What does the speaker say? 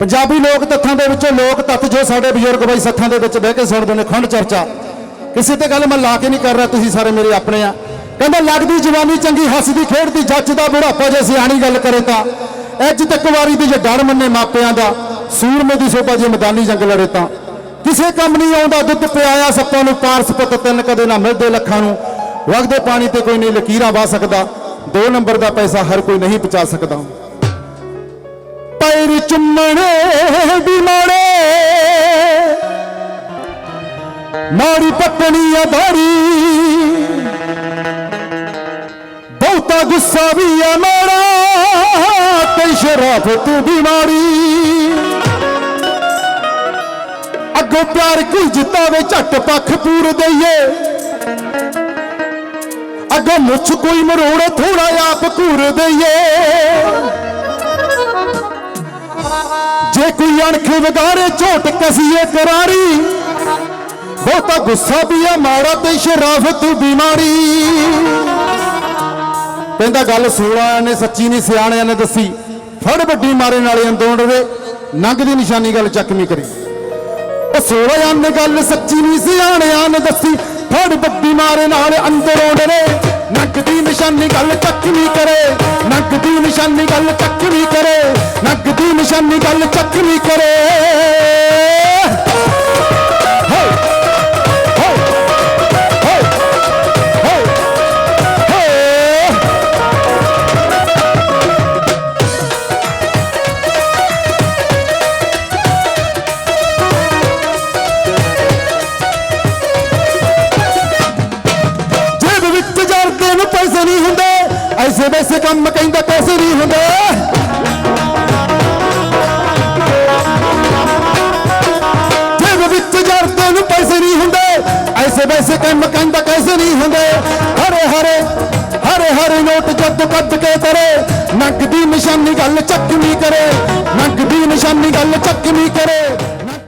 ਪੰਜਾਬੀ ਲੋਕ ਤੱਥਾਂ ਦੇ ਵਿੱਚੋਂ ਲੋਕ ਤੱਥ ਜੋ ਸਾਡੇ ਬਜ਼ੁਰਗ ਬਾਈ ਸੱਥਾਂ ਦੇ ਵਿੱਚ ਬਹਿ ਕੇ ਸੁਣਦੇ ਨੇ, ਖੰਡ ਚਰਚਾ। ਕਿਸੇ ਤੇ ਗੱਲ ਮੈਂ ਲਾ ਕੇ ਨਹੀਂ ਕਰ ਰਿਹਾ, ਤੁਸੀਂ ਸਾਰੇ ਮੇਰੇ ਆਪਣੇ ਆ। ਕਹਿੰਦਾ, ਲੱਗਦੀ ਜਵਾਨੀ ਚੰਗੀ, ਹੱਸਦੀ, ਖੇਡਦੀ, ਜੱਜ ਦਾ ਬੁਢਾਪਾ ਜੇ ਸਿਆਣੀ ਗੱਲ ਕਰੇ ਤਾਂ। ਇੱਜ ਤੱਕ ਵਾਰੀ ਦੀ ਜੇ ਡਰ ਮੰਨੇ ਮਾਪਿਆਂ ਦਾ, ਸੂਰਮੇ ਦੀ ਸੋਭਾ ਜੇ ਮੈਦਾਨੀ ਜੰਗ ਲੜੇ ਤਾਂ। ਕਿਸੇ ਕੰਮ ਨਹੀਂ ਆਉਂਦਾ, ਦੁੱਧ ਪਿਆਇਆ ਸੱਪਾਂ ਨੂੰ, ਪਾਰਸ ਪੁੱਤ ਤਿੰਨ ਕਦੇ ਨਾ ਮਿਲਦੇ ਲੱਖਾਂ ਨੂੰ। ਵਗਦੇ ਪਾਣੀ ਤੇ ਕੋਈ ਨਹੀਂ, ਲਕੀਰਾਂ ਵਾ ਸਕਦਾ। ਦੋ ਨੰਬਰ ਦਾ ਪੈਸਾ ਹਰ ਕੋਈ ਨਹੀਂ ਪਹੁੰਚਾ ਸਕਦਾ। ਪੈਰ ਚੁੰਮਣੇ ਵੀ ਮਾੜੇ। ਮਾੜੀ ਪੱਟਣੀ ਆ ਬਹੁਤਾ ਗੁੱਸਾ ਵੀ ਆ ਮਾੜਾ, ਤੇ ਸ਼ਰਾਫਤ ਤੂੰ ਬਿਮਾਰੀ ਅੱਗੋਂ ਪਿਆਰ ਕੋਈ ਜਿੱਤਾਵੇ, ਝੱਟ ਪੱਖ ਪੂਰ ਦਈਏ। ਅੱਗੋਂ ਮੁੱਛ ਕੋਈ ਮਰੋੜ ਥੋੜਾ ਆਪ ਘੂਰ ਦਈਏ। ਜੇ ਕੋਈ ਅਣਖ ਵਿਗਾੜੇ, ਝੋਟ ਕਸੀਏ ਕਰਾਰੀ। ਬਹੁਤਾ ਗੁੱਸਾ ਵੀ ਆ ਮਾੜਾ ਤੇ ਸ਼ਰਾਫਤ ਬਿਮਾਰੀ। ਕਹਿੰਦਾ ਗੱਲ ਸੋਹਣਾ ਨੇ ਸੱਚੀ ਨਹੀਂ, ਸਿਆਣਿਆਂ ਨੇ ਦੱਸੀ। ਫੜ ਵੱਡੀ ਮਾਰੇ ਨਾਲੇ ਅੰਦੋੜ ਵੇ ਨੰਗ ਦੀ ਨਿਸ਼ਾਨੀ ਗੱਲ ਚੱਕਵੀਂ ਕਰੀ। ਉਹ ਸੋਹਣਿਆਂ ਨੇ ਗੱਲ ਸੱਚੀ ਨਹੀਂ, ਸਿਆਣਿਆਂ ਨੇ ਦੱਸੀ। ਫੜ ਵੱਡੀ ਮਾਰੇ ਨਾਲ ਅੰਦਰੋਂ ਡਰੇ ਨੰਗ ਦੀ ਨਿਸ਼ਾਨੀ ਗੱਲ ਚੱਕਵੀਂ ਕਰੇ। ਨੰਗ ਦੀ ਨਿਸ਼ਾਨੀ ਗੱਲ ਚੱਕਵੀਂ ਕਰੇ। ਨੱਕ ਦੀ ਨਿਸ਼ਾਨੀ ਗੱਲ ਚੱਕਵੀਂ ਕਰੇ ਹੋ ਹੋ ਹੋ ਹੋ ਹੋ ਜੇਬ ਵਿੱਚ ਵੈਸੇ ਕੰਮ ਕਹਿੰਦਾ ਕੈਸੇ ਨਹੀਂ ਹੁੰਦੇ। ਹਰੇ ਹਰੇ ਹਰੇ ਹਰੇ ਨੋਟ ਜਦ ਕੱਢ ਕੇ ਤਰੇ। ਨੱਕ ਦੀ ਨਿਸ਼ਾਨੀ ਗੱਲ ਚੱਕਵੀਂ ਕਰੇ ਨੱਕ ਦੀ ਨਿਸ਼ਾਨੀ ਗੱਲ ਚੱਕਵੀਂ ਕਰੇ।